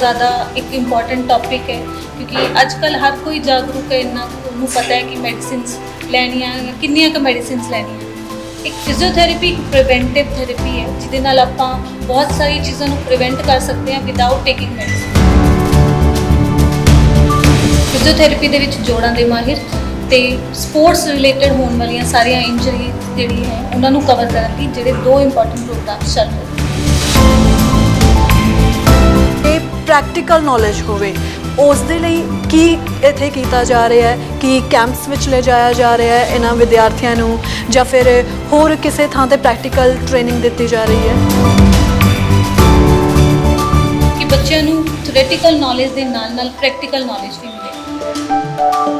ਬਹੁਤ ਜ਼ਿਆਦਾ ਇੱਕ ਇੰਪੋਰਟੈਂਟ ਟੌਪਿਕ ਹੈ ਕਿਉਂਕਿ ਅੱਜ ਕੱਲ ਹਰ ਕੋਈ ਜਾਗਰੂਕ ਹੈ ਇੰਨਾ ਕੁ ਉਹਨੂੰ ਪਤਾ ਹੈ ਕਿ ਮੈਡੀਸਿਨਸ ਲੈਣੀਆਂ ਜਾਂ ਕਿੰਨੀਆਂ ਕੁ ਮੈਡੀਸਿਨਸ ਲੈਣੀਆਂ ਇੱਕ ਫਿਜ਼ੀਓਥੈਰੇਪੀ ਇੱਕ ਪ੍ਰੀਵੈਂਟਿਵ ਥੈਰੇਪੀ ਹੈ ਜਿਹਦੇ ਨਾਲ ਆਪਾਂ ਬਹੁਤ ਸਾਰੀ ਚੀਜ਼ਾਂ ਨੂੰ ਪ੍ਰੀਵੈਂਟ ਕਰ ਸਕਦੇ ਹਾਂ ਵਿਦਆਊਟ ਟੇਕਿੰਗ ਮੈਡੀਸਿਨ ਫਿਜ਼ੀਓਥੈਰੇਪੀ ਦੇ ਵਿੱਚ ਜੋੜਾਂ ਦੇ ਮਾਹਿਰ ਤੇ ਸਪੋਰਟਸ ਰਿਲੇਟਡ ਹੋਣ ਵਾਲੀਆਂ ਸਾਰੀਆਂ ਇੰਜਰੀ ਜਿਹੜੀ ਹੈ ਉਹਨਾਂ ਨੂੰ ਕਵਰ ਕਰਨ ਲਈ ਜਿਹੜੇ ਦੋ ਇੰਪੋਰਟੈਂਟ ਪ੍ਰੋਗਰਾਮ ਚੱਲ ਰਹੇ ਪ੍ਰੈਕਟੀਕਲ ਨੌਲੇਜ ਹੋਵੇ ਉਸ ਦੇ ਲਈ ਕੀ ਇੱਥੇ ਕੀਤਾ ਜਾ ਰਿਹਾ ਹੈ, ਕਿ ਕੈਂਪਸ ਵਿੱਚ ਲੈ ਜਾਇਆ ਜਾ ਰਿਹਾ ਹੈ ਇਹਨਾਂ ਵਿਦਿਆਰਥੀਆਂ ਨੂੰ, ਜਾਂ ਫਿਰ ਹੋਰ ਕਿਸੇ ਥਾਂ ਤੇ ਪ੍ਰੈਕਟੀਕਲ ਟ੍ਰੇਨਿੰਗ ਦਿੱਤੀ ਜਾ ਰਹੀ ਹੈ? ਕਿ ਬੱਚਿਆਂ ਨੂੰ ਥਿਓਰੇਟੀਕਲ ਨੌਲੇਜ ਦੇ ਨਾਲ ਨਾਲ ਪ੍ਰੈਕਟੀਕਲ ਨੌਲੇਜ ਵੀ ਮਿਲੇ।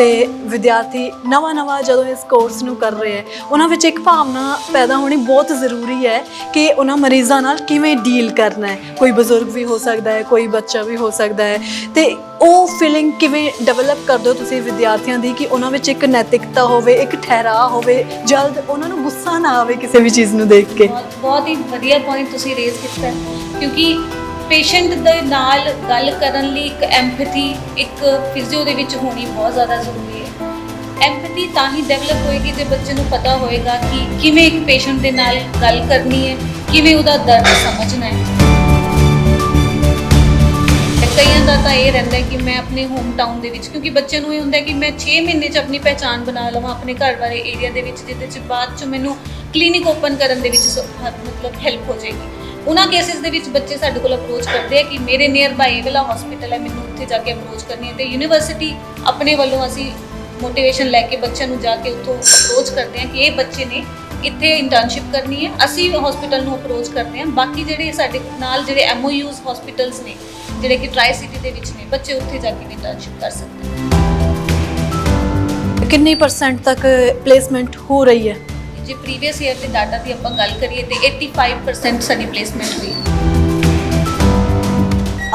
ਤੇ ਵਿਦਿਆਰਥੀ ਨਵਾਂ-ਨਵਾਂ ਜਦੋਂ ਇਸ ਕੋਰਸ ਨੂੰ ਕਰ ਰਹੇ ਹੈ, ਉਹਨਾਂ ਵਿੱਚ ਇੱਕ ਭਾਵਨਾ ਪੈਦਾ ਹੋਣੀ ਬਹੁਤ ਜ਼ਰੂਰੀ ਹੈ ਕਿ ਉਹਨਾਂ ਮਰੀਜ਼ਾਂ ਨਾਲ ਕਿਵੇਂ ਡੀਲ ਕਰਨਾ ਹੈ। ਕੋਈ ਬਜ਼ੁਰਗ ਵੀ ਹੋ ਸਕਦਾ ਹੈ, ਕੋਈ ਬੱਚਾ ਵੀ ਹੋ ਸਕਦਾ ਹੈ। ਤੇ ਉਹ ਫੀਲਿੰਗ ਕਿਵੇਂ ਡਿਵੈਲਪ ਕਰਦੇ ਹੋ ਤੁਸੀਂ ਵਿਦਿਆਰਥੀਆਂ ਦੀ ਕਿ ਉਹਨਾਂ ਵਿੱਚ ਇੱਕ ਨੈਤਿਕਤਾ ਹੋਵੇ, ਇੱਕ ਠਹਿਰਾ ਹੋਵੇ, ਜਲਦ ਉਹਨਾਂ ਨੂੰ ਗੁੱਸਾ ਨਾ ਆਵੇ ਕਿਸੇ ਵੀ ਚੀਜ਼ ਨੂੰ ਦੇਖ ਕੇ? ਬਹੁਤ ਹੀ ਵਧੀਆ ਪੁਆਇੰਟ ਤੁਸੀਂ ਰੇਜ਼ ਕੀਤਾ ਕਿਉਂਕਿ ਪੇਸ਼ੈਂਟ ਦੇ ਨਾਲ ਗੱਲ ਕਰਨ ਲਈ ਇੱਕ ਐਮਪੈਥੀ, ਇੱਕ ਫਿਜ਼ੀਓ ਦੇ ਵਿੱਚ ਹੋਣੀ ਬਹੁਤ ਜ਼ਿਆਦਾ ਜ਼ਰੂਰੀ ਹੈ। ਐਮਪੈਥੀ ਤਾਂ ਹੀ ਡਿਵੈਲਪ ਹੋਏਗੀ ਜੇ ਬੱਚੇ ਨੂੰ ਪਤਾ ਹੋਏਗਾ ਕਿ ਕਿਵੇਂ ਇੱਕ ਪੇਸ਼ੈਂਟ ਦੇ ਨਾਲ ਗੱਲ ਕਰਨੀ ਹੈ, ਕਿਵੇਂ ਉਹਦਾ ਦਰਦ ਸਮਝਣਾ ਹੈ। ਕਈਆਂ ਦਾ ਤਾਂ ਇਹ ਰਹਿੰਦਾ ਕਿ ਮੈਂ ਆਪਣੇ ਹੋਮ ਟਾਊਨ ਦੇ ਵਿੱਚ, ਕਿਉਂਕਿ ਬੱਚੇ ਨੂੰ ਇਹ ਹੁੰਦਾ ਕਿ ਮੈਂ 6 ਮਹੀਨੇ 'ਚ ਆਪਣੀ ਪਹਿਚਾਣ ਬਣਾ ਲਵਾਂ ਆਪਣੇ ਘਰ ਵਾਲੇ ਏਰੀਆ ਦੇ ਵਿੱਚ, ਜਿਹਦੇ 'ਚ ਬਾਅਦ 'ਚ ਮੈਨੂੰ ਕਲੀਨਿਕ ਓਪਨ ਕਰਨ ਦੇ ਵਿੱਚ ਮਤਲਬ ਹੈਲਪ ਹੋ ਜਾਏਗੀ। ਉਹਨਾਂ ਕੇਸਿਸ ਦੇ ਵਿੱਚ ਬੱਚੇ ਸਾਡੇ ਕੋਲ ਅਪਰੋਚ ਕਰਦੇ ਆ ਕਿ ਮੇਰੇ ਨੀਅਰ ਬਾਈ ਇਹ ਵਾਲਾ ਹਸਪੀਟਲ ਹੈ, ਮੈਨੂੰ ਉੱਥੇ ਜਾ ਕੇ ਅਪਰੋਚ ਕਰਨੀ ਹੈ। ਤੇ ਯੂਨੀਵਰਸਿਟੀ ਆਪਣੇ ਵੱਲੋਂ ਅਸੀਂ ਮੋਟੀਵੇਸ਼ਨ ਲੈ ਕੇ ਬੱਚਿਆਂ ਨੂੰ ਜਾ ਕੇ ਉੱਥੋਂ ਅਪਰੋਚ ਕਰਦੇ ਹਾਂ ਕਿ ਇਹ ਬੱਚੇ ਨੇ ਇੱਥੇ ਇੰਟਰਨਸ਼ਿਪ ਕਰਨੀ ਹੈ, ਅਸੀਂ ਹਸਪੀਟਲ ਨੂੰ ਅਪਰੋਚ ਕਰਦੇ ਹਾਂ। ਬਾਕੀ ਜਿਹੜੇ ਸਾਡੇ ਨਾਲ ਜਿਹੜੇ ਐਮਓਯੂਜ਼ ਹਸਪੀਟਲਸ ਨੇ, ਜਿਹੜੇ ਕਿ ਟਰਾਈ ਸਿਟੀ ਦੇ ਵਿੱਚ ਨੇ, ਬੱਚੇ ਉੱਥੇ ਜਾ ਕੇ ਵੀ ਇੰਟਰਨਸ਼ਿਪ ਕਰ ਸਕਦੇ ਨੇ। ਕਿੰਨੀ ਪਰਸੈਂਟ ਤੱਕ ਪਲੇਸਮੈਂਟ ਹੋ ਰਹੀ ਹੈ? ਜੇ ਪ੍ਰੀਵੀਅਸ ਈਅਰ ਦੇ ਡਾਟਾ ਦੀ ਆਪਾਂ ਗੱਲ ਕਰੀਏ ਤੇ 85% ਸਾਡੀ ਪਲੇਸਮੈਂਟ ਹੋਈ।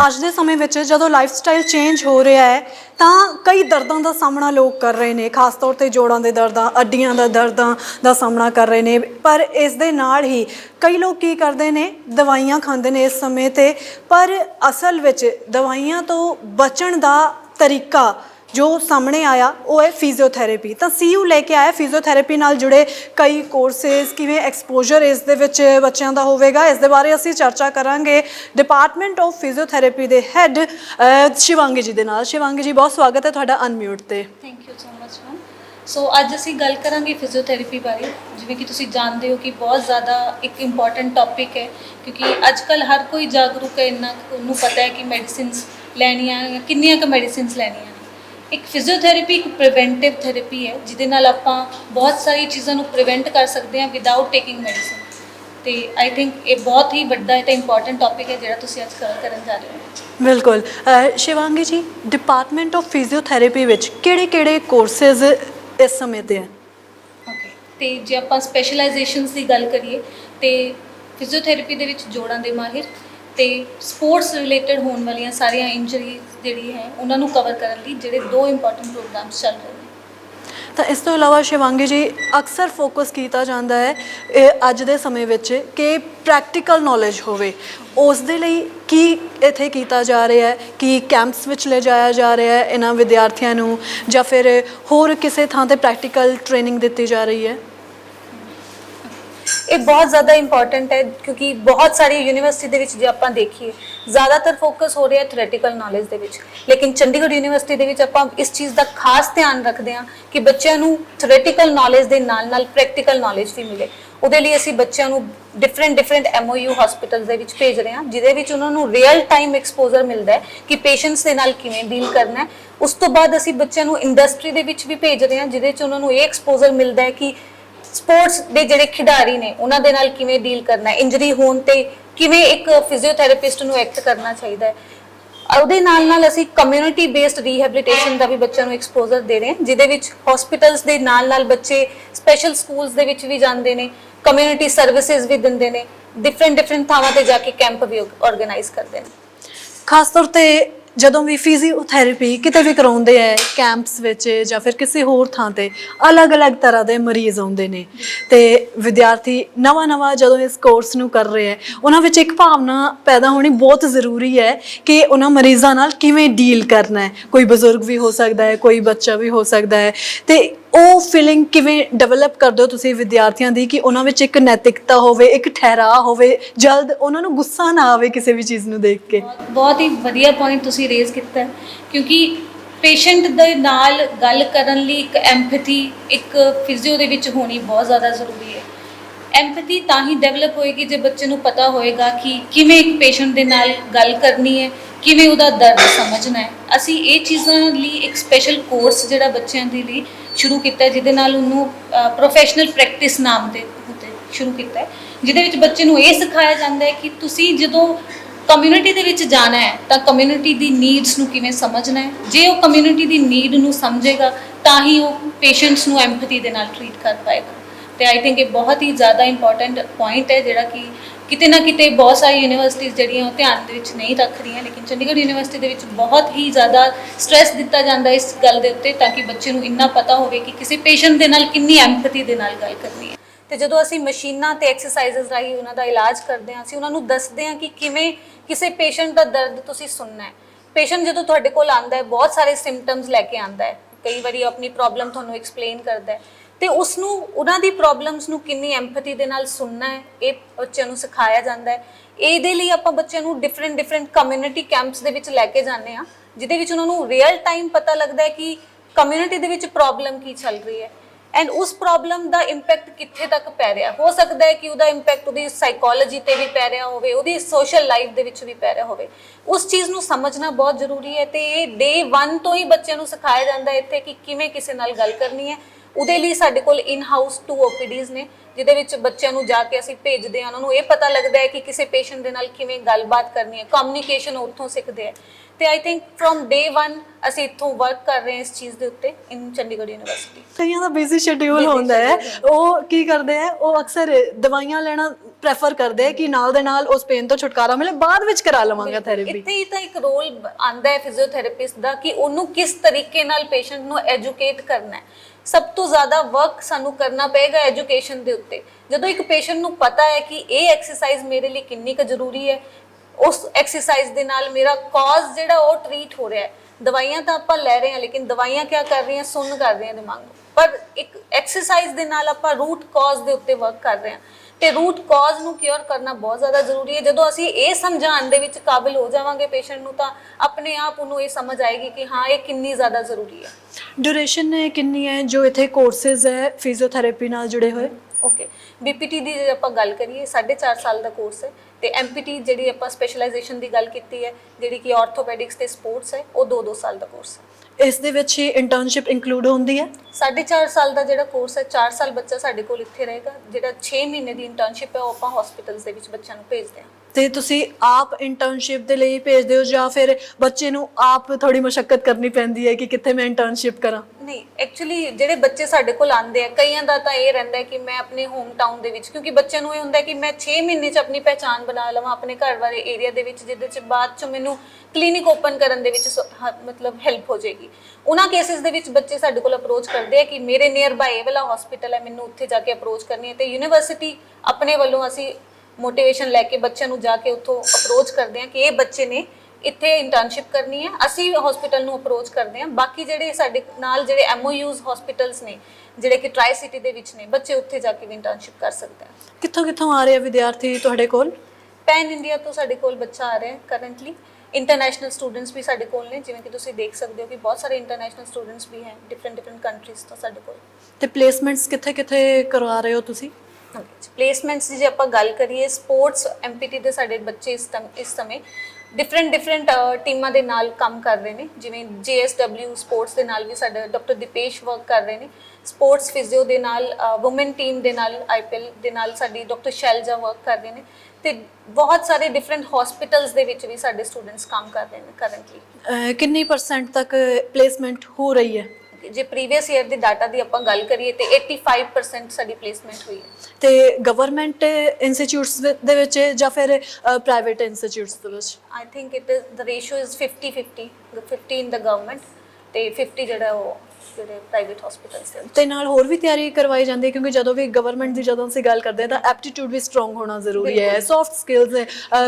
ਅੱਜ ਦੇ ਸਮੇਂ ਵਿੱਚ ਜਦੋਂ ਲਾਈਫ ਸਟਾਈਲ ਚੇਂਜ ਹੋ ਰਿਹਾ ਹੈ, ਤਾਂ ਕਈ ਦਰਦਾਂ ਦਾ ਸਾਹਮਣਾ ਲੋਕ ਕਰ ਰਹੇ ਨੇ। ਖਾਸ ਤੌਰ ਤੇ ਜੋੜਾਂ ਦੇ ਦਰਦਾਂ, ਅੱਡੀਆਂ ਦਾ ਦਰਦਾਂ ਦਾ ਸਾਹਮਣਾ ਕਰ ਰਹੇ ਨੇ। ਪਰ ਇਸ ਦੇ ਨਾਲ ਹੀ ਕਈ ਲੋਕ ਕੀ ਕਰਦੇ ਨੇ? ਦਵਾਈਆਂ ਖਾਂਦੇ ਨੇ ਇਸ ਸਮੇਂ ਤੇ। ਪਰ ਅਸਲ ਵਿੱਚ ਦਵਾਈਆਂ ਤੋਂ ਬਚਣ ਦਾ ਤਰੀਕਾ ਜੋ ਸਾਹਮਣੇ ਆਇਆ, ਉਹ ਹੈ ਫਿਜ਼ੀਓਥੈਰੇਪੀ ਤਾਂ ਸੀਯੂ ਲੈ ਕੇ ਆਇਆ ਫਿਜ਼ੀਓਥੈਰੇਪੀ ਨਾਲ ਜੁੜੇ ਕਈ ਕੋਰਸਸ ਕਿਵੇਂ ਐਕਸਪੋਜ਼ਰ ਇਸ ਦੇ ਵਿੱਚ ਬੱਚਿਆਂ ਦਾ ਹੋਵੇਗਾ, ਇਸ ਦੇ ਬਾਰੇ ਅਸੀਂ ਚਰਚਾ ਕਰਾਂਗੇ। ਡਿਪਾਰਟਮੈਂਟ ਆਫ ਫਿਜ਼ੀਓਥੈਰੇਪੀ ਦੇ ਹੈੱਡ ਸ਼ਿਵਾਂਗੀ ਜੀ ਦੇ ਨਾਲ। ਸ਼ਿਵਾਂਗੀ ਜੀ, ਬਹੁਤ ਸਵਾਗਤ ਹੈ ਤੁਹਾਡਾ ਅਨਮਿਊਟ ਤੇ। Thank you so much ma'am so ਅੱਜ ਅਸੀਂ ਗੱਲ ਕਰਾਂਗੇ ਫਿਜ਼ੀਓਥੈਰੇਪੀ ਬਾਰੇ, ਜਿਵੇਂ ਕਿ ਤੁਸੀਂ ਜਾਣਦੇ ਹੋ ਕਿ ਬਹੁਤ ਜ਼ਿਆਦਾ ਇੱਕ ਇੰਪੋਰਟੈਂਟ ਟੌਪਿਕ ਹੈ, ਕਿਉਂਕਿ ਅੱਜ ਕੱਲ ਹਰ ਕੋਈ ਜਾਗਰੂਕ ਹੈ, ਇੰਨਾ ਕੁ ਉਹਨੂੰ ਪਤਾ ਹੈ ਕਿ ਮੈਡੀਸਿਨਸ ਲੈਣੀਆਂ ਕਿੰਨੀਆਂ ਕੁ ਮੈਡੀਸਿਨਸ ਲੈਣੀਆਂ। ਇੱਕ ਫਿਜ਼ੀਓਥੈਰੇਪੀ ਇੱਕ ਪ੍ਰੀਵੈਂਟਿਵ ਥੈਰੇਪੀ ਹੈ ਜਿਹਦੇ ਨਾਲ ਆਪਾਂ ਬਹੁਤ ਸਾਰੀ ਚੀਜ਼ਾਂ ਨੂੰ ਪ੍ਰੀਵੈਂਟ ਕਰ ਸਕਦੇ ਹਾਂ ਵਿਦਆਊਟ ਟੇਕਿੰਗ ਮੈਡੀਸਿਨ ਤੇ ਆਈ ਥਿੰਕ ਇਹ ਬਹੁਤ ਹੀ ਵੱਡਾ ਤੇ ਇੰਪੋਰਟੈਂਟ ਟੌਪਿਕ ਹੈ ਜਿਹੜਾ ਤੁਸੀਂ ਅੱਜ ਕਵਰ ਕਰਨ ਜਾ ਰਹੇ ਹੋ। ਬਿਲਕੁਲ। ਸ਼ਿਵਾਂਗੀ ਜੀ ਡਿਪਾਰਟਮੈਂਟ ਆਫ ਫਿਜ਼ੀਓਥੈਰੇਪੀ ਵਿੱਚ ਕਿਹੜੇ-ਕਿਹੜੇ ਕੋਰਸਸ ਇਸ ਸਮੇਂ ਤੇ ਹੈ? ਓਕੇ ਤੇ ਜੇ ਆਪਾਂ ਸਪੈਸ਼ਲਾਈਜੇਸ਼ਨਸ ਦੀ ਗੱਲ ਕਰੀਏ ਤੇ ਫਿਜ਼ੀਓਥੈਰੇਪੀ ਦੇ ਵਿੱਚ ਜੋੜਾਂ ਦੇ ਮਾਹਿਰ ਤੇ ਸਪੋਰਟਸ ਰਿਲੇਟਡ ਹੋਣ ਵਾਲੀਆਂ ਸਾਰੀਆਂ ਇੰਜਰੀ ਜਿਹੜੀ ਹੈ, ਉਹਨਾਂ ਨੂੰ ਕਵਰ ਕਰਨ ਲਈ ਜਿਹੜੇ ਦੋ ਇੰਪੋਰਟੈਂਟ ਪ੍ਰੋਗਰਾਮਸ ਚੱਲ ਰਹੇ ਨੇ। ਤਾਂ ਇਸ ਤੋਂ ਇਲਾਵਾ ਸ਼ਿਵਾਂਗੀ ਜੀ, ਅਕਸਰ ਫੋਕਸ ਕੀਤਾ ਜਾਂਦਾ ਹੈ, ਇਹ ਅੱਜ ਦੇ ਸਮੇਂ ਵਿੱਚ ਕਿ ਪ੍ਰੈਕਟੀਕਲ ਨੌਲੇਜ ਹੋਵੇ। ਉਸ ਦੇ ਲਈ ਕੀ ਇੱਥੇ ਕੀਤਾ ਜਾ ਰਿਹਾ ਹੈ, ਕਿ ਕੈਂਪਸ ਵਿੱਚ ਲੈ ਜਾਇਆ ਜਾ ਰਿਹਾ ਹੈ ਇਹਨਾਂ ਵਿਦਿਆਰਥੀਆਂ ਨੂੰ, ਜਾਂ ਫਿਰ ਹੋਰ ਕਿਸੇ ਥਾਂ ਤੇ ਪ੍ਰੈਕਟੀਕਲ ਟ੍ਰੇਨਿੰਗ ਦਿੱਤੀ ਜਾ ਰਹੀ ਹੈ? ਇਹ ਬਹੁਤ ਜ਼ਿਆਦਾ ਇੰਪੋਰਟੈਂਟ ਹੈ ਕਿਉਂਕਿ ਬਹੁਤ ਸਾਰੀ ਯੂਨੀਵਰਸਿਟੀ ਦੇ ਵਿੱਚ ਜੇ ਆਪਾਂ ਦੇਖੀਏ, ਜ਼ਿਆਦਾਤਰ ਫੋਕਸ ਹੋ ਰਿਹਾ ਹੈ ਥਿਓਰੇਟੀਕਲ ਨੌਲੇਜ ਦੇ ਵਿੱਚ। ਲੇਕਿਨ ਚੰਡੀਗੜ੍ਹ ਯੂਨੀਵਰਸਿਟੀ ਦੇ ਵਿੱਚ ਆਪਾਂ ਇਸ ਚੀਜ਼ ਦਾ ਖਾਸ ਧਿਆਨ ਰੱਖਦੇ ਹਾਂ ਕਿ ਬੱਚਿਆਂ ਨੂੰ ਥਿਓਰੇਟੀਕਲ ਨੌਲੇਜ ਦੇ ਨਾਲ ਨਾਲ ਪ੍ਰੈਕਟੀਕਲ ਨੌਲੇਜ ਵੀ ਮਿਲੇ। ਉਹਦੇ ਲਈ ਅਸੀਂ ਬੱਚਿਆਂ ਨੂੰ ਡਿਫਰੈਂਟ ਡਿਫਰੈਂਟ ਐਮਓਯੂ ਹਸਪੀਟਲਸ ਦੇ ਵਿੱਚ ਭੇਜ ਰਹੇ ਹਾਂ, ਜਿਹਦੇ ਵਿੱਚ ਉਹਨਾਂ ਨੂੰ ਰੀਅਲ ਟਾਈਮ ਐਕਸਪੋਜ਼ਰ ਮਿਲਦਾ ਹੈ ਕਿ ਪੇਸ਼ੈਂਟਸ ਦੇ ਨਾਲ ਕਿਵੇਂ ਡੀਲ ਕਰਨਾ ਹੈ। ਉਸ ਤੋਂ ਬਾਅਦ ਅਸੀਂ ਬੱਚਿਆਂ ਨੂੰ ਇੰਡਸਟਰੀ ਦੇ ਵਿੱਚ ਵੀ ਭੇਜ ਰਹੇ ਹਾਂ, ਜਿਹਦੇ ਵਿੱਚ ਉਹਨਾਂ ਨੂੰ ਇਹ ਐਕਸਪੋਜ਼ਰ ਮਿਲਦਾ ਹੈ ਕਿ ਸਪੋਰਟਸ ਦੇ ਜਿਹੜੇ ਖਿਡਾਰੀ ਨੇ, ਉਹਨਾਂ ਦੇ ਨਾਲ ਕਿਵੇਂ ਡੀਲ ਕਰਨਾ ਹੈ? ਇੰਜਰੀ ਹੋਣ ਤੇ ਕਿਵੇਂ ਇੱਕ ਫਿਜ਼ੀਓਥੈਰੇਪਿਸਟ ਨੂੰ ਐਕਟ ਕਰਨਾ ਚਾਹੀਦਾ ਹੈ? ਉਹਦੇ ਨਾਲ ਨਾਲ ਅਸੀਂ ਕਮਿਊਨਿਟੀ ਬੇਸਡ ਰੀਹੈਬਿਲਿਟੇਸ਼ਨ ਦਾ ਵੀ ਬੱਚਿਆਂ ਨੂੰ ਐਕਸਪੋਜ਼ਰ ਦੇ ਰਹੇ ਹਾਂ, ਜਿਹਦੇ ਵਿੱਚ ਹਸਪੀਟਲਸ ਦੇ ਨਾਲ ਨਾਲ ਬੱਚੇ ਸਪੈਸ਼ਲ ਸਕੂਲਸ ਦੇ ਵਿੱਚ ਵੀ ਜਾਂਦੇ ਨੇ ਕਮਿਊਨਿਟੀ ਸਰਵਿਸਿਜ਼ ਵੀ ਦਿੰਦੇ ਨੇ ਡਿਫਰੈਂਟ ਡਿਫਰੈਂਟ ਥਾਵਾਂ ਤੇ ਜਾ ਕੇ ਕੈਂਪ ਵੀ ਆਰਗੇਨਾਈਜ਼ ਕਰਦੇ ਨੇ। ਖਾਸ ਤੌਰ ਤੇ ਜਦੋਂ ਵੀ ਫਿਜ਼ੀਓਥੈਰੇਪੀ ਕਿਤੇ ਵੀ ਕਰਾਉਂਦੇ ਆ ਕੈਂਪਸ ਵਿੱਚ ਜਾਂ ਫਿਰ ਕਿਸੇ ਹੋਰ ਥਾਂ ਤੇ, ਅਲੱਗ-ਅਲੱਗ ਤਰ੍ਹਾਂ ਦੇ ਮਰੀਜ਼ ਆਉਂਦੇ ਨੇ। ਤੇ ਵਿਦਿਆਰਥੀ ਨਵਾਂ-ਨਵਾਂ ਜਦੋਂ ਇਸ ਕੋਰਸ ਨੂੰ ਕਰ ਰਹੇ ਆ ਉਹਨਾਂ ਵਿੱਚ ਇੱਕ ਭਾਵਨਾ ਪੈਦਾ ਹੋਣੀ ਬਹੁਤ ਜ਼ਰੂਰੀ ਹੈ ਕਿ ਉਹਨਾਂ ਮਰੀਜ਼ਾਂ ਨਾਲ ਕਿਵੇਂ ਡੀਲ ਕਰਨਾ ਹੈ ਕੋਈ ਬਜ਼ੁਰਗ ਵੀ ਹੋ ਸਕਦਾ ਹੈ ਕੋਈ ਬੱਚਾ ਵੀ ਹੋ ਸਕਦਾ ਹੈ ਤੇ ਉਹ ਫੀਲਿੰਗ ਕਿਵੇਂ ਡਿਵੈਲਪ ਕਰਦੇ ਹੋ ਤੁਸੀਂ ਵਿਦਿਆਰਥੀਆਂ ਦੀ ਕਿ ਉਹਨਾਂ ਵਿੱਚ ਇੱਕ ਨੈਤਿਕਤਾ ਹੋਵੇ ਇੱਕ ਠਹਿਰਾਅ ਹੋਵੇ ਜਲਦ ਉਹਨਾਂ ਨੂੰ ਗੁੱਸਾ ਨਾ ਆਵੇ ਕਿਸੇ ਵੀ ਚੀਜ਼ ਨੂੰ ਦੇਖ ਕੇ? ਬਹੁਤ- ਹੀ ਵਧੀਆ ਪੁਆਇੰਟ ਤੁਸੀਂ ਰੇਜ਼ ਕੀਤਾ ਹੈ, ਕਿਉਂਕਿ ਪੇਸ਼ੈਂਟ ਦੇ ਨਾਲ ਗੱਲ ਕਰਨ ਲਈ ਇੱਕ ਐਮਪੈਥੀ ਇੱਕ ਫਿਜ਼ੀਓ ਦੇ ਵਿੱਚ ਹੋਣੀ ਬਹੁਤ ਜ਼ਿਆਦਾ ਜ਼ਰੂਰੀ ਹੈ। ਐਮਪੈਥੀ ਤਾਂ ਹੀ ਡਿਵੈਲਪ ਹੋਏਗੀ ਜੇ ਬੱਚੇ ਨੂੰ ਪਤਾ ਹੋਏਗਾ ਕਿ ਕਿਵੇਂ ਇੱਕ ਪੇਸ਼ੈਂਟ ਦੇ ਨਾਲ ਗੱਲ ਕਰਨੀ ਹੈ ਕਿਵੇਂ ਉਹਦਾ ਦਰਦ ਸਮਝਣਾ ਹੈ? ਅਸੀਂ ਇਹ ਚੀਜ਼ਾਂ ਲਈ ਇੱਕ ਸਪੈਸ਼ਲ ਕੋਰਸ ਜਿਹੜਾ ਬੱਚਿਆਂ ਦੇ ਲਈ ਸ਼ੁਰੂ ਕੀਤਾ ਜਿਹਦੇ ਨਾਲ ਉਹਨੂੰ ਪ੍ਰੋਫੈਸ਼ਨਲ ਪ੍ਰੈਕਟਿਸ ਨਾਮ ਦੇ ਉੱਤੇ ਸ਼ੁਰੂ ਕੀਤਾ ਹੈ, ਜਿਹਦੇ ਵਿੱਚ ਬੱਚੇ ਨੂੰ ਇਹ ਸਿਖਾਇਆ ਜਾਂਦਾ ਹੈ ਕਿ ਤੁਸੀਂ ਜਦੋਂ ਕਮਿਊਨਿਟੀ ਦੇ ਵਿੱਚ ਜਾਣਾ ਹੈ, ਤਾਂ ਕਮਿਊਨਿਟੀ ਦੀ ਨੀਡਸ ਨੂੰ ਕਿਵੇਂ ਸਮਝਣਾ ਹੈ? ਜੇ ਉਹ ਕਮਿਊਨਿਟੀ ਦੀ ਨੀਡ ਨੂੰ ਸਮਝੇਗਾ, ਤਾਂ ਹੀ ਉਹ ਪੇਸ਼ੈਂਟਸ ਨੂੰ ਐਮਪੈਥੀ ਦੇ ਨਾਲ ਟਰੀਟ ਕਰ ਪਾਏਗਾ। ਤੇ ਆਈ ਥਿੰਕ ਇਹ ਬਹੁਤ ਹੀ ਜ਼ਿਆਦਾ ਇੰਪੋਰਟੈਂਟ ਪੁਆਇੰਟ ਹੈ ਜਿਹੜਾ ਕਿ ਕਿਤੇ ਨਾ ਕਿਤੇ ਬਹੁਤ ਸਾਰੀ ਯੂਨੀਵਰਸਿਟੀਆਂ ਜਿਹੜੀਆਂ ਉਹ ਧਿਆਨ ਦੇ ਵਿੱਚ ਨਹੀਂ ਰੱਖ ਰਹੀਆਂ, ਲੇਕਿਨ ਚੰਡੀਗੜ੍ਹ ਯੂਨੀਵਰਸਿਟੀ ਦੇ ਵਿੱਚ ਬਹੁਤ ਹੀ ਜ਼ਿਆਦਾ ਸਟ੍ਰੈਸ ਦਿੱਤਾ ਜਾਂਦਾ ਇਸ ਗੱਲ ਦੇ ਉੱਤੇ ਤਾਂ ਕਿ ਬੱਚੇ ਨੂੰ ਇੰਨਾ ਪਤਾ ਹੋਵੇ ਕਿ ਕਿਸੇ ਪੇਸ਼ੈਂਟ ਦੇ ਨਾਲ ਕਿੰਨੀ ਐਮਪੈਥੀ ਦੇ ਨਾਲ ਗੱਲ ਕਰਨੀ ਹੈ। ਤੇ ਜਦੋਂ ਅਸੀਂ ਮਸ਼ੀਨਾਂ ਤੇ ਐਕਸਰਸਾਈਜ਼ਸ ਰਾਹੀਂ ਉਹਨਾਂ ਦਾ ਇਲਾਜ ਕਰਦੇ ਹਾਂ, ਅਸੀਂ ਉਹਨਾਂ ਨੂੰ ਦੱਸਦੇ ਹਾਂ ਕਿ ਕਿਵੇਂ ਕਿਸੇ ਪੇਸ਼ੈਂਟ ਦਾ ਦਰਦ ਤੁਸੀਂ ਸੁਣਨਾ ਹੈ। ਪੇਸ਼ੈਂਟ ਜਦੋਂ ਤੁਹਾਡੇ ਕੋਲ ਆਂਦਾ ਹੈ, ਬਹੁਤ ਸਾਰੇ ਸਿੰਪਟਮਸ ਲੈ ਕੇ ਆਂਦਾ ਹੈ। ਕਈ ਵਾਰੀ ਉਹ ਆਪਣੀ ਪ੍ਰੋਬਲਮ ਤੁਹਾਨੂੰ ਐਕਸਪਲੇਨ ਕਰਦਾ ਹੈ। ਤੇ ਉਸ ਨੂੰ ਉਹਨਾਂ ਦੀ ਪ੍ਰੋਬਲਮਸ ਨੂੰ ਕਿੰਨੀ ਐਮਪੈਥੀ ਦੇ ਨਾਲ ਸੁਣਨਾ ਹੈ, ਇਹ ਬੱਚਿਆਂ ਨੂੰ ਸਿਖਾਇਆ ਜਾਂਦਾ ਹੈ। ਇਹਦੇ ਲਈ ਆਪਾਂ ਬੱਚਿਆਂ ਨੂੰ ਡਿਫਰੈਂਟ ਡਿਫਰੈਂਟ ਕਮਿਊਨਿਟੀ ਕੈਂਪਸ ਦੇ ਵਿੱਚ ਲੈ ਕੇ ਜਾਂਦੇ ਆ ਜਿਹਦੇ ਵਿੱਚ ਉਹਨਾਂ ਨੂੰ ਰੀਅਲ ਟਾਈਮ ਪਤਾ ਲੱਗਦਾ ਹੈ ਕਿ ਕਮਿਊਨਿਟੀ ਦੇ ਵਿੱਚ ਪ੍ਰੋਬਲਮ ਕੀ ਚੱਲ ਰਹੀ ਹੈ। ਐਂਡ ਉਸ ਪ੍ਰੋਬਲਮ ਦਾ ਇੰਪੈਕਟ ਕਿੱਥੇ ਤੱਕ ਪੈ ਰਿਹਾ? ਹੋ ਸਕਦਾ ਹੈ ਕਿ ਉਹਦਾ ਇੰਪੈਕਟ ਉਹਦੀ ਸਾਈਕੋਲੋਜੀ ਤੇ ਵੀ ਪੈ ਰਿਹਾ ਹੋਵੇ, ਉਹਦੀ ਸੋਸ਼ਲ ਲਾਈਫ ਦੇ ਵਿੱਚ ਵੀ ਪੈ ਰਿਹਾ ਹੋਵੇ। ਉਸ ਚੀਜ਼ ਨੂੰ ਸਮਝਣਾ ਬਹੁਤ ਜ਼ਰੂਰੀ ਹੈ ਤੇ ਇਹ ਡੇ 1 ਤੋਂ ਹੀ ਬੱਚਿਆਂ ਨੂੰ ਸਿਖਾਇਆ ਜਾਂਦਾ ਹੈ ਇੱਥੇ ਕਿ ਕਿਵੇਂ ਕਿਸੇ ਨਾਲ ਗੱਲ ਕਰਨੀ ਹੈ। ਉਹਦੇ ਲਈ ਸਾਡੇ ਕੋਲ ਇਨ ਹਾਊਸ ਟੂ ਓਪੀਡੀਜ਼ ਨੇ ਜਿਹਦੇ ਵਿੱਚ ਬੱਚਿਆਂ ਨੂੰ ਜਾ ਕੇ ਅਸੀਂ ਭੇਜਦੇ ਹਾਂ ਉਹਨਾਂ ਨੂੰ ਇਹ ਪਤਾ ਲੱਗਦਾ ਹੈ ਕਿ ਕਿਸੇ ਪੇਸ਼ੈਂਟ ਦੇ ਨਾਲ ਕਿਵੇਂ ਗੱਲਬਾਤ ਕਰਨੀ ਹੈ ਕਮਿਊਨੀਕੇਸ਼ਨ ਉੱਥੋਂ ਸਿੱਖਦੇ ਆ ਤੇ ਆਈ ਥਿੰਕ ਫਰੋਮ ਡੇ 1 ਅਸੀਂ ਇੱਥੋਂ ਵਰਕ ਕਰ ਰਹੇ ਹਾਂ ਇਸ ਚੀਜ਼ ਦੇ ਉੱਤੇ ਇਨ ਚੰਡੀਗੜ੍ਹ ਯੂਨੀਵਰਸਿਟੀ ਕਈਆਂ ਦਾ ਬਿਜ਼ੀ ਸ਼ਡਿਊਲ ਹੁੰਦਾ ਹੈ। ਉਹ ਕੀ ਕਰਦੇ ਆ ਉਹ ਅਕਸਰ ਦਵਾਈਆਂ ਲੈਣਾ ਪ੍ਰੈਫਰ ਕਰਦੇ ਆ ਕਿ ਨਾਲ ਦੇ ਨਾਲ ਉਸ ਪੇਨ ਤੋਂ ਛੁਟਕਾਰਾ ਮਿਲੇ ਬਾਅਦ ਵਿੱਚ ਕਰਾ ਲਵਾਂਗਾ ਥੈਰੇਪੀ ਇੱਥੇ ਹੀ ਤਾਂ ਇੱਕ ਰੋਲ ਆਂਦਾ ਹੈ ਫਿਜ਼ੀਓਥੈਰੇਪਿਸਟ ਦਾ ਕਿ ਉਹਨੂੰ ਕਿਸ ਤਰੀਕੇ ਨਾਲ ਪੇਸ਼ੈਂਟ ਨੂੰ ਐਜੂਕੇਟ ਕਰਨਾ ਹੈ। ਸਭ ਤੋਂ ਜ਼ਿਆਦਾ ਵਰਕ ਸਾਨੂੰ ਕਰਨਾ ਪਏਗਾ ਐਜੂਕੇਸ਼ਨ ਦੇ ਉੱਤੇ। ਜਦੋਂ ਇੱਕ ਪੇਸ਼ੈਂਟ ਨੂੰ ਪਤਾ ਹੈ ਕਿ ਇਹ ਐਕਸਰਸਾਈਜ਼ ਮੇਰੇ ਲਈ ਕਿੰਨੀ ਕੁ ਜ਼ਰੂਰੀ ਹੈ, ਉਸ ਐਕਸਰਸਾਈਜ਼ ਦੇ ਨਾਲ ਮੇਰਾ ਕਾਜ਼ ਜਿਹੜਾ ਉਹ ਟਰੀਟ ਹੋ ਰਿਹਾ ਹੈ। ਦਵਾਈਆਂ ਤਾਂ ਆਪਾਂ ਲੈ ਰਹੇ ਹਾਂ, ਲੇਕਿਨ ਦਵਾਈਆਂ ਕੀ ਕਰ ਰਹੀਆਂ, ਸੁੰਨ ਕਰ ਰਹੀਆਂ ਦਿਮਾਗ ਨੂੰ। ਪਰ ਇੱਕ ਐਕਸਰਸਾਈਜ਼ ਦੇ ਨਾਲ ਆਪਾਂ ਰੂਟ ਕਾਜ਼ ਦੇ ਉੱਤੇ ਵਰਕ ਕਰ ਰਹੇ ਹਾਂ। ਤੇ ਰੂਟ ਕਾਜ਼ ਨੂੰ ਕਿਉਰ ਕਰਨਾ ਬਹੁਤ ਜ਼ਿਆਦਾ ਜ਼ਰੂਰੀ ਹੈ। ਜਦੋਂ ਅਸੀਂ ਇਹ ਸਮਝਾਉਣ ਦੇ ਵਿੱਚ ਕਾਬਿਲ ਹੋ ਜਾਵਾਂਗੇ ਪੇਸ਼ੈਂਟ ਨੂੰ ਤਾਂ ਆਪਣੇ ਆਪ ਉਹਨੂੰ ਇਹ ਸਮਝ ਆਏਗੀ ਕਿ ਹਾਂ ਇਹ ਕਿੰਨੀ ਜ਼ਿਆਦਾ ਜ਼ਰੂਰੀ ਹੈ। ਡਿਊਰੇਸ਼ਨ ਕਿੰਨੀ ਹੈ ਜੋ ਇੱਥੇ ਕੋਰਸਸ ਹੈ ਫਿਜ਼ੀਓਥੈਰੇਪੀ ਨਾਲ ਜੁੜੇ ਹੋਏ? ਓਕੇ ਬੀਪੀਟੀ ਦੀ ਜੇ ਆਪਾਂ ਗੱਲ ਕਰੀਏ 4.5 ਸਾਲ ਦਾ ਕੋਰਸ ਹੈ। ਤੇ ਐਮਪੀਟੀ ਜਿਹੜੀ ਆਪਾਂ ਸਪੈਸ਼ਲਾਈਜੇਸ਼ਨ ਦੀ ਗੱਲ ਕੀਤੀ ਹੈ ਜਿਹੜੀ ਕਿ ਆਰਥੋਪੈਡਿਕਸ ਤੇ ਸਪੋਰਟਸ ਹੈ ਉਹ 2-2 ਸਾਲ ਦਾ ਕੋਰਸ ਹੈ। ਇਸ ਦੇ ਵਿੱਚ ਹੀ ਇੰਟਰਨਸ਼ਿਪ ਇਨਕਲੂਡ ਹੁੰਦੀ ਹੈ? 4.5 ਸਾਲ ਦਾ ਜਿਹੜਾ ਕੋਰਸ ਹੈ 4 ਸਾਲ ਬੱਚਾ ਸਾਡੇ ਕੋਲ ਇੱਥੇ ਰਹੇਗਾ ਜਿਹੜਾ 6 ਮਹੀਨੇ ਦੀ ਇੰਟਰਨਸ਼ਿਪ ਹੈ ਉਹ ਆਪਾਂ ਹਸਪੀਟਲਸ ਦੇ ਵਿੱਚ ਬੱਚਿਆਂ ਨੂੰ ਭੇਜਦੇ ਹਾਂ। ਤੇ ਤੁਸੀਂ ਆਪ ਇੰਟਰਨਸ਼ਿਪ ਦੇ ਲਈ ਭੇਜਦੇ ਹੋ ਜਾਂ ਫਿਰ ਬੱਚੇ ਨੂੰ ਆਪ ਥੋੜੀ ਮਸ਼ੱਕਤ ਕਰਨੀ ਪੈਂਦੀ ਹੈ ਕਿ ਕਿੱਥੇ ਮੈਂ ਇੰਟਰਨਸ਼ਿਪ ਕਰਾਂ? ਨਹੀਂ ਐਕਚੁਅਲੀ ਜਿਹੜੇ ਬੱਚੇ ਸਾਡੇ ਕੋਲ ਆਉਂਦੇ ਆ, ਕਈਆਂ ਦਾ ਤਾਂ ਇਹ ਰਹਿੰਦਾ ਕਿ ਮੈਂ ਆਪਣੇ ਹੋਮ ਟਾਊਨ ਦੇ ਵਿੱਚ, ਕਿਉਂਕਿ ਬੱਚਿਆਂ ਨੂੰ ਇਹ ਹੁੰਦਾ ਕਿ ਮੈਂ 6 ਮਹੀਨੇ 'ਚ ਆਪਣੀ ਪਹਿਚਾਣ ਬਣਾ ਲਵਾਂ ਆਪਣੇ ਘਰ ਵਾਲੇ ਏਰੀਆ ਦੇ ਵਿੱਚ, ਜਿਹਦੇ 'ਚ ਬਾਅਦ 'ਚ ਮੈਨੂੰ ਕਲੀਨਿਕ ਓਪਨ ਕਰਨ ਦੇ ਵਿੱਚ ਮਤਲਬ ਹੈਲਪ ਹੋ ਜਾਏਗੀ। ਉਹਨਾਂ ਕੇਸਿਸ ਦੇ ਵਿੱਚ ਬੱਚੇ ਸਾਡੇ ਕੋਲ ਅਪਰੋਚ ਕਰਦੇ ਆ ਕਿ ਮੇਰੇ ਨੀਅਰ ਬਾਈ ਇਹ ਵਾਲਾ ਹਸਪੀਟਲ ਹੈ, ਮੈਨੂੰ ਉੱਥੇ ਜਾ ਕੇ ਅਪਰੋਚ ਕਰਨੀ ਹੈ ਤੇ ਯੂਨੀਵਰਸਿਟੀ ਆਪਣੇ ਵੱਲੋਂ ਅਸੀਂ ਮੋਟੀਵੇਸ਼ਨ ਲੈ ਕੇ ਬੱਚਿਆਂ ਨੂੰ ਜਾ ਕੇ ਉੱਥੋਂ ਅਪਰੋਚ ਕਰਦੇ ਆ ਕਿ ਇਹ ਬੱਚੇ ਨੇ ਇੱਥੇ ਇੰਟਰਨਸ਼ਿਪ ਕਰਨੀ ਹੈ ਅਸੀਂ ਹਸਪੀਟਲ ਨੂੰ ਅਪਰੋਚ ਕਰਦੇ ਹਾਂ। ਬਾਕੀ ਜਿਹੜੇ ਸਾਡੇ ਨਾਲ ਜਿਹੜੇ ਐਮਓਯੂਜ਼ ਹਸਪੀਟਲਸ ਨੇ ਜਿਹੜੇ ਕਿ ਟਰਾਈ ਸਿਟੀ ਦੇ ਵਿੱਚ ਨੇ ਬੱਚੇ ਉੱਥੇ ਜਾ ਕੇ ਵੀ ਇੰਟਰਨਸ਼ਿਪ ਕਰ ਸਕਦੇ ਆ। ਕਿੱਥੋਂ ਕਿੱਥੋਂ ਆ ਰਹੇ ਆ ਵਿਦਿਆਰਥੀ ਤੁਹਾਡੇ ਕੋਲ? ਪੈਨ ਇੰਡੀਆ ਤੋਂ ਸਾਡੇ ਕੋਲ ਬੱਚਾ ਆ ਰਿਹਾ ਹੈ ਕਰੰਟਲੀ ਇੰਟਰਨੈਸ਼ਨਲ ਸਟੂਡੈਂਟਸ ਵੀ ਸਾਡੇ ਕੋਲ ਨੇ ਜਿਵੇਂ ਕਿ ਤੁਸੀਂ ਦੇਖ ਸਕਦੇ ਹੋ ਕਿ ਬਹੁਤ ਸਾਰੇ ਇੰਟਰਨੈਸ਼ਨਲ ਸਟੂਡੈਂਟਸ ਵੀ ਹਨ ਡਿਫਰੈਂਟ ਡਿਫਰੈਂਟ ਕੰਟਰੀਜ਼ ਤੋਂ ਸਾਡੇ ਕੋਲ। ਤੇ ਪਲੇਸਮੈਂਟਸ ਕਿੱਥੇ ਕਿੱਥੇ ਕਰਵਾ ਰਹੇ ਹੋ ਤੁਸੀਂ? ਪਲੇਸਮੈਂਟਸ ਦੀ ਜੇ ਆਪਾਂ ਗੱਲ ਕਰੀਏ ਸਪੋਰਟਸ ਐਮਪੀਟੀ ਦੇ ਸਾਡੇ ਬੱਚੇ ਇਸ ਟਮ- ਇਸ ਸਮੇਂ ਡਿਫਰੈਂਟ ਡਿਫਰੈਂਟ ਟੀਮਾਂ ਦੇ ਨਾਲ ਕੰਮ ਕਰ ਰਹੇ ਨੇ। ਜਿਵੇਂ ਜੀਐਸਡਬਲਿਊ ਸਪੋਰਟਸ ਦੇ ਨਾਲ ਵੀ ਸਾਡਾ ਡਾਕਟਰ ਦੀਪੇਸ਼ ਵਰਕ ਕਰ ਰਹੇ ਨੇ। ਸਪੋਰਟਸ ਫਿਜ਼ੀਓ ਦੇ ਨਾਲ ਔਮਨ ਟੀਮ ਦੇ ਨਾਲ ਆਈਪੀਐਲ ਦੇ ਨਾਲ ਸਾਡੀ ਡਾਕਟਰ ਸ਼ੈਲਜਾ ਵਰਕ ਕਰ ਰਹੇ ਨੇ। ਤੇ ਬਹੁਤ ਸਾਰੇ ਡਿਫਰੈਂਟ ਹਸਪੀਟਲਸ ਦੇ ਵਿੱਚ ਵੀ ਸਾਡੇ ਸਟੂਡੈਂਟਸ ਕੰਮ ਕਰ ਰਹੇ ਨੇ ਕਰੰਟਲੀ ਕਿੰਨੀ ਪਰਸੈਂਟ ਤੱਕ ਪਲੇਸਮੈਂਟ ਹੋ ਰਹੀ ਹੈ? ਜੇ ਪ੍ਰੀਵੀਅਸ ਈਅਰ ਦੀ ਡਾਟਾ ਦੀ ਆਪਾਂ ਗੱਲ ਕਰੀਏ ਤੇ 85% ਸਾਡੀ ਪਲੇਸਮੈਂਟ ਹੋਈ ਹੈ। ਤੇ ਗਵਰਨਮੈਂਟ ਇੰਸਟੀਚਿਊਟਸ ਦੇ ਵਿੱਚ ਜਾਂ ਫਿਰ ਪ੍ਰਾਈਵੇਟ ਇੰਸਟੀਚਿਊਟਸ ਦੇ ਵਿੱਚ? I think it is the ratio is 50 50 50 in the government ਤੇ 50 ਜਿਹੜਾ ਉਹ ਜਿਹੜੇ ਪ੍ਰਾਈਵੇਟ ਹਸਪੀਟਲਸ ਦੇ। ਤੇ ਨਾਲ ਹੋਰ ਵੀ ਤਿਆਰੀ ਕਰਵਾਈ ਜਾਂਦੀ ਹੈ ਕਿਉਂਕਿ ਜਦੋਂ ਵੀ ਗਵਰਨਮੈਂਟ ਦੀ ਜਦੋਂ ਅਸੀਂ ਗੱਲ ਕਰਦੇ ਹਾਂ ਤਾਂ ਐਪਟੀਟਿਊਡ ਵੀ ਸਟਰੋਂਗ ਹੋਣਾ ਜ਼ਰੂਰੀ ਹੈ। ਸੌਫਟ ਸਕਿੱਲਸ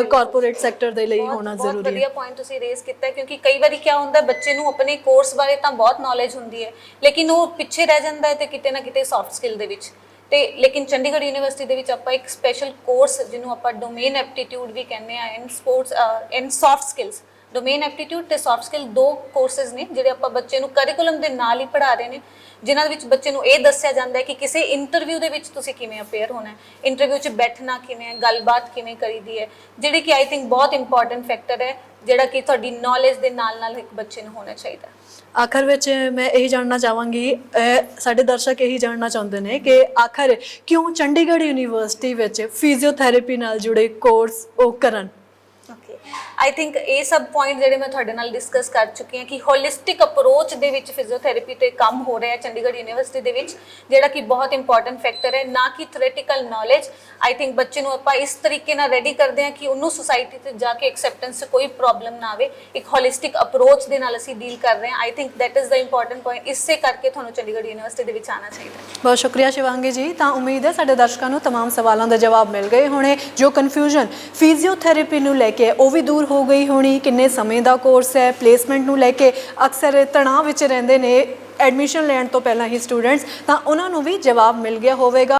ਕਾਰਪੋਰੇਟ ਸੈਕਟਰ ਦੇ ਲਈ ਬਹੁਤ- ਹੋਣਾ ਬਹੁਤ ਜ਼ਰੂਰੀ ਹੈ। ਵਧੀਆ ਪੁਆਇੰਟ ਤੁਸੀਂ ਰੇਜ਼ ਕੀਤਾ ਕਿਉਂਕਿ ਕਈ ਵਾਰੀ ਕੀ ਹੁੰਦਾ ਬੱਚੇ ਨੂੰ ਆਪਣੇ ਕੋਰਸ ਬਾਰੇ ਤਾਂ ਬਹੁਤ ਨੌਲੇਜ ਹੁੰਦੀ ਹੈ ਲੇਕਿਨ ਉਹ ਪਿੱਛੇ ਰਹਿ ਜਾਂਦਾ ਹੈ ਤੇ ਕਿਤੇ ਨਾ ਕਿਤੇ ਸੌਫਟ ਸਕਿੱਲ ਦੇ ਵਿੱਚ। ਤੇ ਲੇਕਿਨ ਚੰਡੀਗੜ੍ਹ ਯੂਨੀਵਰਸਿਟੀ ਦੇ ਵਿੱਚ ਆਪਾਂ ਇੱਕ ਸਪੈਸ਼ਲ ਕੋਰਸ ਜਿਹਨੂੰ ਆਪਾਂ ਡੋਮੇਨ ਐਪਟੀਟਿਊਡ ਵੀ ਕਹਿੰਦੇ ਆ in sports in soft skills domain aptitude ਤੇ ਸੌਫਟ ਸਕਿੱਲ ਦੋ ਕੋਰਸਸ ਨੇ, ਜਿਹੜੇ ਆਪਾਂ ਬੱਚੇ ਨੂੰ ਕਰਿਕੂਲਮ ਦੇ ਨਾਲ ਹੀ ਪੜ੍ਹਾ ਰਹੇ ਨੇ, ਜਿਨ੍ਹਾਂ ਦੇ ਵਿੱਚ ਬੱਚੇ ਨੂੰ ਇਹ ਦੱਸਿਆ ਜਾਂਦਾ ਹੈ ਕਿ ਕਿਸੇ ਇੰਟਰਵਿਊ ਦੇ ਵਿੱਚ ਤੁਸੀਂ ਕਿਵੇਂ ਅਪੇਅਰ ਹੋਣਾ ਹੈ ਇੰਟਰਵਿਊ 'ਚ ਬੈਠਣਾ ਕਿਵੇਂ ਹੈ, ਗੱਲਬਾਤ ਕਿਵੇਂ ਕਰੀਦੀ ਹੈ, ਜਿਹੜੀ ਕਿ ਆਈ ਥਿੰਕ ਬਹੁਤ ਇੰਪੋਰਟੈਂਟ ਫੈਕਟਰ ਹੈ, ਜਿਹੜਾ ਕਿ ਤੁਹਾਡੀ ਨੌਲੇਜ ਦੇ ਨਾਲ ਨਾਲ ਇੱਕ ਬੱਚੇ ਨੂੰ ਹੋਣਾ ਚਾਹੀਦਾ ਆਖਰ ਵਿੱਚ ਮੈਂ ਇਹੀ ਜਾਣਨਾ ਚਾਹਾਂਗੀ ਸਾਡੇ ਦਰਸ਼ਕ ਇਹੀ ਜਾਣਨਾ ਚਾਹੁੰਦੇ ਨੇ ਕਿ ਆਖਰ ਕਿਉਂ ਚੰਡੀਗੜ੍ਹ ਯੂਨੀਵਰਸਿਟੀ ਵਿੱਚ ਫਿਜ਼ੀਓਥੈਰੇਪੀ ਨਾਲ ਜੁੜੇ ਕੋਰਸ ਉਹ ਕਰਨ? ਓਕੇ ਆਈ ਥਿੰਕ ਇਹ ਸਭ ਪੁਆਇੰਟ ਜਿਹੜੇ ਮੈਂ ਤੁਹਾਡੇ ਨਾਲ ਡਿਸਕਸ ਕਰ ਚੁੱਕੀ ਹਾਂ ਕਿ ਹੋਲਿਸਟਿਕ ਅਪਰੋਚ ਦੇ ਵਿੱਚ ਫਿਜ਼ੀਓਥੈਰੇਪੀ ਤੇ ਕੰਮ ਹੋ ਰਿਹਾ ਹੈ ਚੰਡੀਗੜ੍ਹ ਯੂਨੀਵਰਸਿਟੀ ਦੇ ਵਿੱਚ ਜਿਹੜਾ ਕਿ ਬਹੁਤ ਇੰਪੋਰਟੈਂਟ ਫੈਕਟਰ ਹੈ ਨਾ ਕਿ ਥਿਓਰੇਟੀਕਲ ਨੌਲੇਜ ਆਈ ਥਿੰਕ ਬੱਚੇ ਨੂੰ ਆਪਾਂ ਇਸ ਤਰੀਕੇ ਨਾਲ ਰੈਡੀ ਕਰਦੇ ਹਾਂ ਕਿ ਉਹਨੂੰ ਸੁਸਾਇਟੀ ਤੇ ਜਾ ਕੇ ਐਕਸੈਪਟੈਂਸ 'ਚ ਕੋਈ ਪ੍ਰੋਬਲਮ ਨਾ ਆਵੇ ਇੱਕ ਹੋਲਿਸਟਿਕ ਅਪਰੋਚ ਦੇ ਨਾਲ ਅਸੀਂ ਡੀਲ ਕਰ ਰਹੇ ਹਾਂ I think that is the important point ਇਸੇ ਕਰਕੇ ਤੁਹਾਨੂੰ ਚੰਡੀਗੜ੍ਹ ਯੂਨੀਵਰਸਿਟੀ ਦੇ ਵਿੱਚ ਆਉਣਾ ਚਾਹੀਦਾ ਹੈ ਬਹੁਤ ਸ਼ੁਕਰੀਆ ਸ਼ਿਵਾਂਗੀ ਜੀ ਤਾਂ ਉਮੀਦ ਹੈ ਸਾਡੇ ਦਰਸ਼ਕਾਂ ਨੂੰ तमाम ਸਵਾਲਾਂ ਦੇ ਜਵਾਬ ਮਿਲ ਗਏ ਹੋਣੇ ਜੋ ਕਨਫਿਊਜ਼ਨ ਫਿਜ਼ੀਓਥੈਰੇਪੀ ਨੂੰ ਲੈ ਕੇ ਉਹ ਵੀ ਦੂਰ ਹੋ ਗਈ ਹੋਣੀ, ਕਿੰਨੇ ਸਮੇਂ ਦਾ ਕੋਰਸ ਹੈ ਪਲੇਸਮੈਂਟ ਨੂੰ ਲੈ ਕੇ ਅਕਸਰ ਤਣਾਅ ਵਿੱਚ ਰਹਿੰਦੇ ਨੇ ਐਡਮਿਸ਼ਨ ਲੈਣ ਤੋਂ ਪਹਿਲਾਂ ਹੀ ਸਟੂਡੈਂਟਸ ਤਾਂ ਉਹਨਾਂ ਨੂੰ ਵੀ ਜਵਾਬ ਮਿਲ ਗਿਆ ਹੋਵੇਗਾ।